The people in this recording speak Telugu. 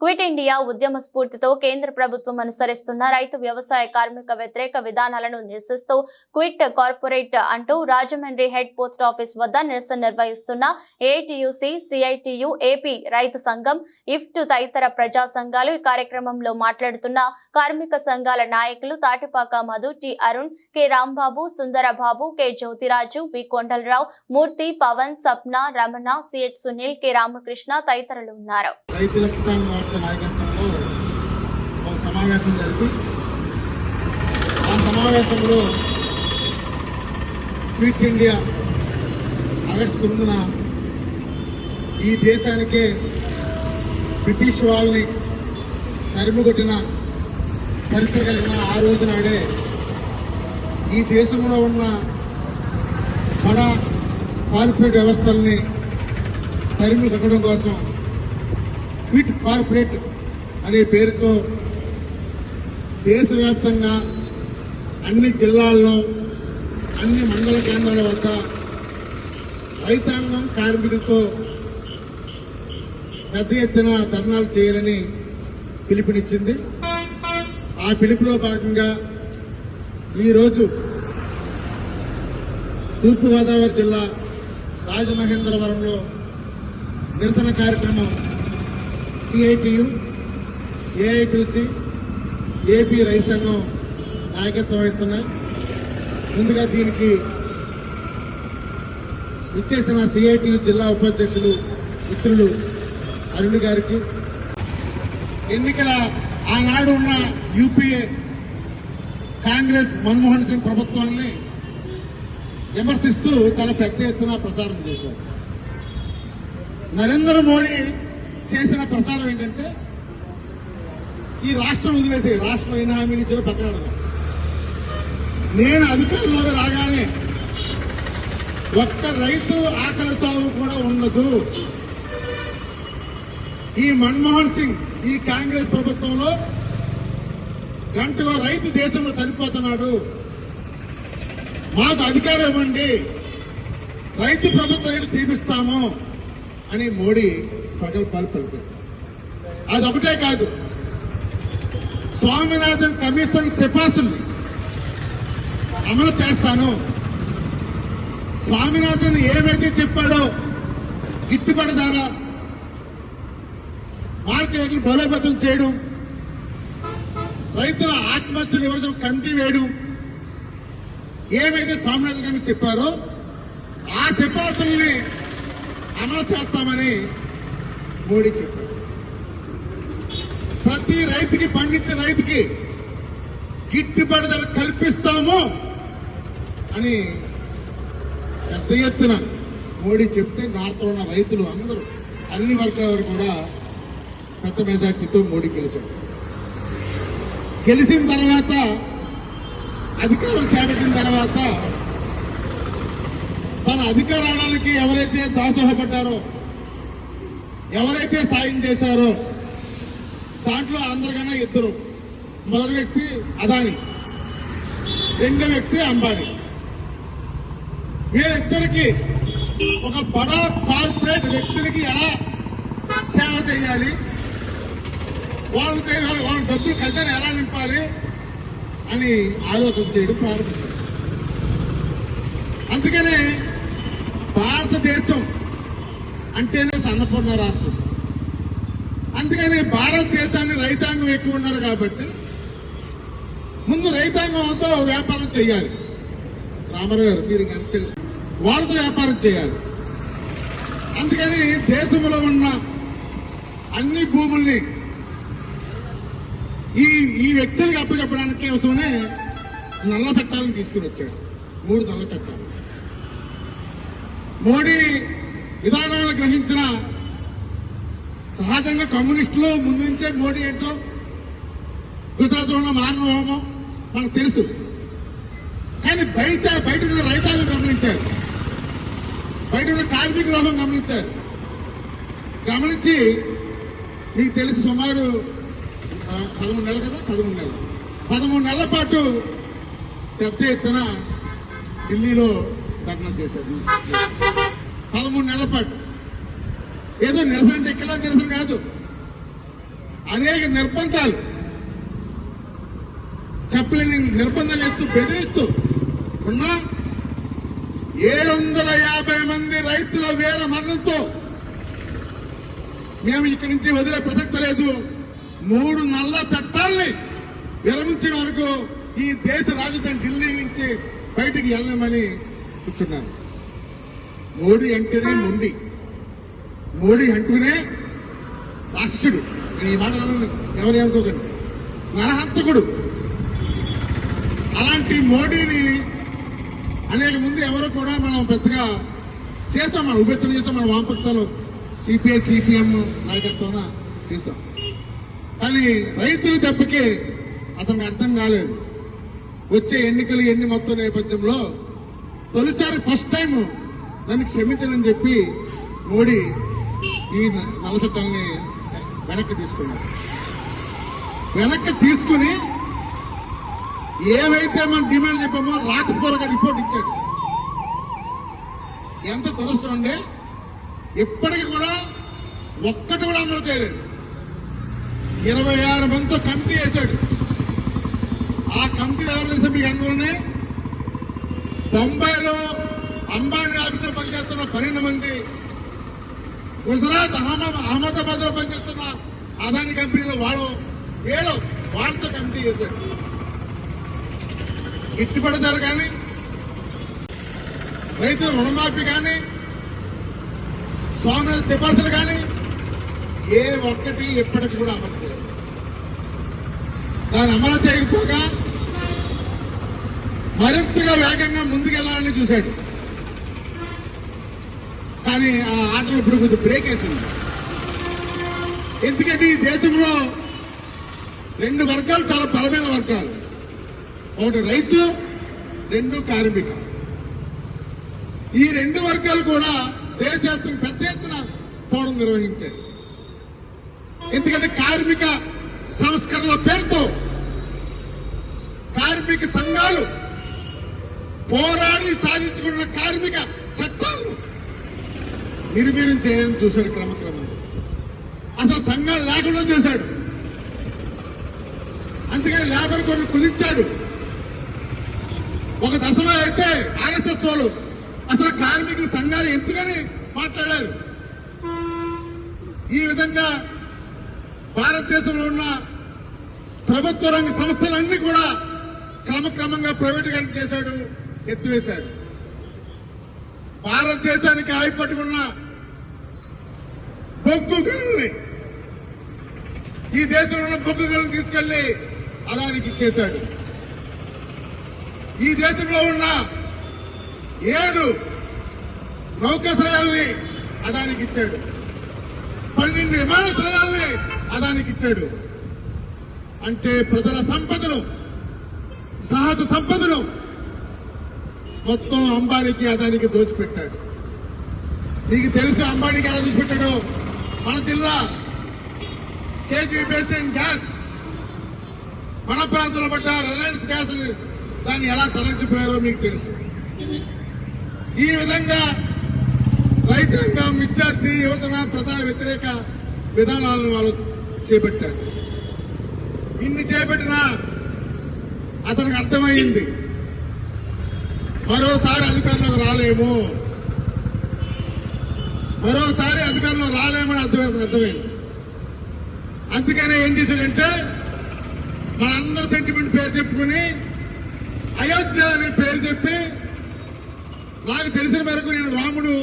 quit India ఉద్యమ స్ఫూర్తితో కేంద్ర ప్రభుత్వం అనుసరిస్తున్న రైతు వ్యవసాయ కార్మిక వ్యతిరేక విధానాలను నిరసిస్తూ క్విట్ కార్పొరేట్ అంటూ రాజమండ్రి హెడ్ పోస్ట్ ఆఫీస్ వద్ద నిరసన నిర్వహిస్తున్న ఏటీయూసీ సిఐటియు ఏపీ రైతు సంఘం ఇఫ్ట్ తదితర ప్రజా సంఘాలు ఈ కార్యక్రమంలో మాట్లాడుతున్న కార్మిక సంఘాల నాయకులు Tatipaka Madhu T Arun K Rambabu Sundarababu K Jyothiraju B Kondalarao Murthy Pavan Sapna Ramana C H Sunil K Ramakrishna తదితరులు ఉన్నారు. రైతుల నాయకత్వంలో ఒక సమావేశం జరిపి ఆ సమావేశంలో క్విట్ ఇండియా ఆగస్టు తొమ్మిదిన ఈ దేశానికే బ్రిటిష్ వాళ్ళని తరిమిగొట్టిన చరిత్ర కలిగిన ఆ రోజు నాడే ఈ దేశంలో ఉన్న మన కార్పొరేట్ వ్యవస్థల్ని తరిమి కట్టడం కోసం క్విట్ కార్పొరేట్ అనే పేరుతో దేశవ్యాప్తంగా అన్ని జిల్లాల్లో అన్ని మండల కేంద్రాల వద్ద రైతాంగం కార్మికులతో పెద్ద ఎత్తున ధర్నాలు చేయాలని పిలుపునిచ్చింది. ఆ పిలుపులో భాగంగా ఈరోజు తూర్పుగోదావరి జిల్లా రాజమహేంద్రవరంలో నిరసన కార్యక్రమం సిఐటియు ఏఐటిసి ఏపీ రైతు సంఘం నాయకత్వం వహిస్తున్నాయి. ముందుగా దీనికి ఇచ్చేసిన సిఐటియు జిల్లా ఉపాధ్యక్షులు మిత్రులు అరుణ్ గారికి. ఎన్నికల ఆనాడు ఉన్న యూపీఏ కాంగ్రెస్ మన్మోహన్ సింగ్ ప్రభుత్వాన్ని విమర్శిస్తూ చాలా పెద్ద ఎత్తున ప్రచారం చేశారు. నరేంద్ర మోడీ చేసిన ప్రసారం ఏంటంటే ఈ రాష్ట్రం వదిలేసి రాష్ట్రం ఎన్ని హామీలు ఇచ్చిన పక్కన నేను అధికారంలోకి రాగానే ఒక్క రైతు ఆకలి చావు కూడా ఉండదు. ఈ మన్మోహన్ సింగ్ ఈ కాంగ్రెస్ ప్రభుత్వంలో గంటలో రైతు దేశంలో చనిపోతున్నాడు. మాకు అధికారం ఇవ్వండి. రైతు ప్రభుత్వం చూపిస్తాము అని మోడీ ప్రగల్భాలు పలిపారు ఒకటే కాదు. స్వామినాథన్ కమిషన్ సిఫార్సుల్ని అమలు చేస్తాను. స్వామినాథన్ ఏమైతే చెప్పాడో గిట్టుబడి ధర మార్కెట్లు బలోపేతం చేయడం రైతుల ఆత్మహత్యలు వివరించడం కంటి వేయడం ఏమైతే స్వామినాథన్ గారు చెప్పారో ఆ సిఫార్సుల్ని అమలు చేస్తామని మోడీ చెప్పారు. ప్రతి రైతుకి పండించే రైతుకి గిట్టుబాటు ధర కల్పిస్తాము అని పెద్ద ఎత్తున మోడీ చెప్తే నార్త్ ఉన్న రైతులు అందరూ అన్ని వర్గాల వారు కూడా పెద్ద మెజార్టీతో మోడీ గెలిచారు. గెలిచిన తర్వాత అధికారం చేపట్టిన తర్వాత తన అధికారానికి ఎవరైతే దాసోహపడ్డారో ఎవరైతే సాయం చేశారో దాంట్లో అందరికన్నా ఇద్దరు. మొదటి వ్యక్తి అదాని రెండో వ్యక్తి అంబానీ. వీరిద్దరికి ఒక బడా కార్పొరేట్ వ్యక్తులకి ఎలా సేవ చేయాలి? వాళ్ళకి వాళ్ళ డబ్బులు ఖజానా ఎలా నింపాలి అని ఆలోచన చేయడం ప్రారంభించారు. అందుకనే భారతదేశం అంటేనే సన్నపూర్ణ రాష్ట్రం. అందుకని భారతదేశాన్ని రైతాంగం ఎక్కువ ఉన్నారు కాబట్టి ముందు రైతాంగంతో వ్యాపారం చేయాలి. రామారావు గారు మీరు అంటే అంతే. వాళ్ళతో వ్యాపారం చేయాలి. అందుకని దేశంలో ఉన్న అన్ని భూముల్ని ఈ ఈ వ్యక్తులకు అప్పచెప్పడానికి అవసరమే నల్ల చట్టాలను తీసుకుని వచ్చాడు. మూడు నల్ల చట్టాలు. మోడీ విధానాలు గ్రహించిన సహజంగా కమ్యూనిస్టులు ముందు నుంచే మోడీ ఏంటో గుజరాత్లో మారణభావమో మనకు తెలుసు. కానీ బయట బయట ఉన్న రైతాంగం గమనించారు. బయట ఉన్న కార్మిక లోకం గమనించారు. గమనించి మీకు తెలుసు సుమారు పదమూడు నెలలు కదా? పదమూడు నెలలు. పదమూడు నెలల పాటు పెద్ద ఎత్తున ఢిల్లీలో ధర్నా చేశారు. పదమూడు నెలల పాటు. ఏదో నిరసన అంటే ఇక్కడ నిరసన కాదు. అనేక నిర్బంధాలు. చెప్పలేని నిర్బంధాలు వేస్తూ బెదిరిస్తూ ఉన్న ఏడు వందల యాభై మంది రైతుల వేల మరణంతో మేము ఇక్కడి నుంచి వదిలే ప్రసక్తి లేదు. మూడు నల్ల చట్టాల్ని విరమించిన వరకు ఈ దేశ రాజధాని ఢిల్లీ నుంచి బయటికి వెళ్ళమని కూర్చున్నాను మోడీ అంటేనే మొండి మోడీ అంటూనే రాష్ట్రుడు ఈ మాట ఎవరు అనుకోకండి. నరహంతకుడు. అలాంటి మోడీని అనేక ముందు ఎవరు కూడా మనం పెద్దగా చేసాం మనం ఉపెత్తులు చేసాం మన వామపక్షాలు సిపిఐ సిపిఎం నాయకత్వాన చేసాం కానీ రైతుల దెబ్బకి అతనికి అర్థం కాలేదు. వచ్చే ఎన్నికలు ఎన్ని మొత్తం నేపథ్యంలో తొలిసారి ఫస్ట్ టైం నన్ను క్షమించనని చెప్పి మోడీ ఈ నల్ల చట్టాన్ని వెనక్కి తీసుకున్నాడు వెనక్కి తీసుకుని ఏవైతే మనం డిమాండ్ చెప్పామో రాకపోరగా రిపోర్ట్ ఇచ్చాడు. ఎంత దురదృష్టం అండి ఇప్పటికి కూడా ఒక్కటి కూడా అమలు చేయలేదు. ఇరవై ఆరు మందితో కమిటీ వేశాడు. ఆ కమిటీ ఎవరు తెలుసా మీకు అందులోనే తొంభైలో అంబానీ ఆఫీసులో పనిచేస్తున్న పన్నెండు మంది గుజరాత్ అహ్మద్ అహ్మదాబాద్లో పనిచేస్తున్న అదాని కంపెనీలో వాళ్ళు ఏడు వాళ్ళతో కమిటీ చేశాడు. గిట్టుబడి కానీ రైతుల రుణమాఫీ కానీ స్వామి సిఫార్సులు కానీ ఏ ఒక్కటి ఎప్పటికి కూడా అమలు చేయాలి దాన్ని అమలు చేయకపోగా మరింతగా వేగంగా ముందుకెళ్ళాలని చూశాడు. కానీ ఆ ఆటలు ఇప్పుడు కొంచెం బ్రేక్ వేసింది. ఎందుకంటే ఈ దేశంలో రెండు వర్గాలు చాలా బలమైన వర్గాలు. ఒకటి రైతు రెండు కార్మిక ఈ రెండు వర్గాలు కూడా దేశవ్యాప్తంగా పెద్ద ఎత్తున పోరం నిర్వహించాయి. ఎందుకంటే కార్మిక సంస్కరణల పేరుతో కార్మిక సంఘాలు పోరాడి సాధించుకున్న కార్మిక చట్టాలు నిర్వీర్యం చేయాలని చూశాడు క్రమక్రమంగా అసలు సంఘాలు లేకుండా చేశాడు. అందుకని లేబర్ కొన్ని కుదించాడు ఒక దశలో అయితే ఆర్ఎస్ఎస్ వాళ్ళు అసలు కార్మికుల సంఘాలు ఎందుకని మాట్లాడారు ఈ విధంగా భారతదేశంలో ఉన్న ప్రభుత్వ రంగ సంస్థలన్నీ కూడా క్రమక్రమంగా ప్రైవేటీకరణ చేశాడు ఎత్తివేశాడు. భారతదేశానికి ఆయిపట్టుకున్న బొగ్గు గనుల్ని ఈ దేశంలో ఉన్న బొగ్గు గనులను తీసుకెళ్ళి అదానికి ఇచ్చేశాడు. ఈ దేశంలో ఉన్న ఏడు నౌకాశ్రయాల్ని అదానికి ఇచ్చాడు. పన్నెండు విమానాశ్రయాల్ని అదానికి ఇచ్చాడు. అంటే ప్రజల సంపదను సహజ సంపదను మొత్తం అంబానీకి అదానికి దోచిపెట్టాడు. నీకు తెలుసు అంబానీకి ఎలా దోచిపెట్టాడు? మన జిల్లా కేజీ బేసిన్ గ్యాస్. మన ప్రాంతంలో పడ్డ రిలయన్స్ గ్యాస్ దాన్ని ఎలా తరలించిపోయారో మీకు తెలుసు. ఈ విధంగా రైతాంగం విద్యార్థి యువజన ప్రజా వ్యతిరేక విధానాలను వాళ్ళు చేపట్టారు. ఇన్ని చేపట్టినా అతనికి అర్థమైంది. మరోసారి అధికారంలోకి రాలేము. మరోసారి అధికారంలో రాలేమని అర్థమైంది అర్థమైంది. అందుకనే ఏం చేశాడంటే మనందరి సెంటిమెంట్ పేరు చెప్పుకుని అయోధ్య అనే పేరు చెప్పి నాకు తెలిసిన మేరకు నేను రాముడు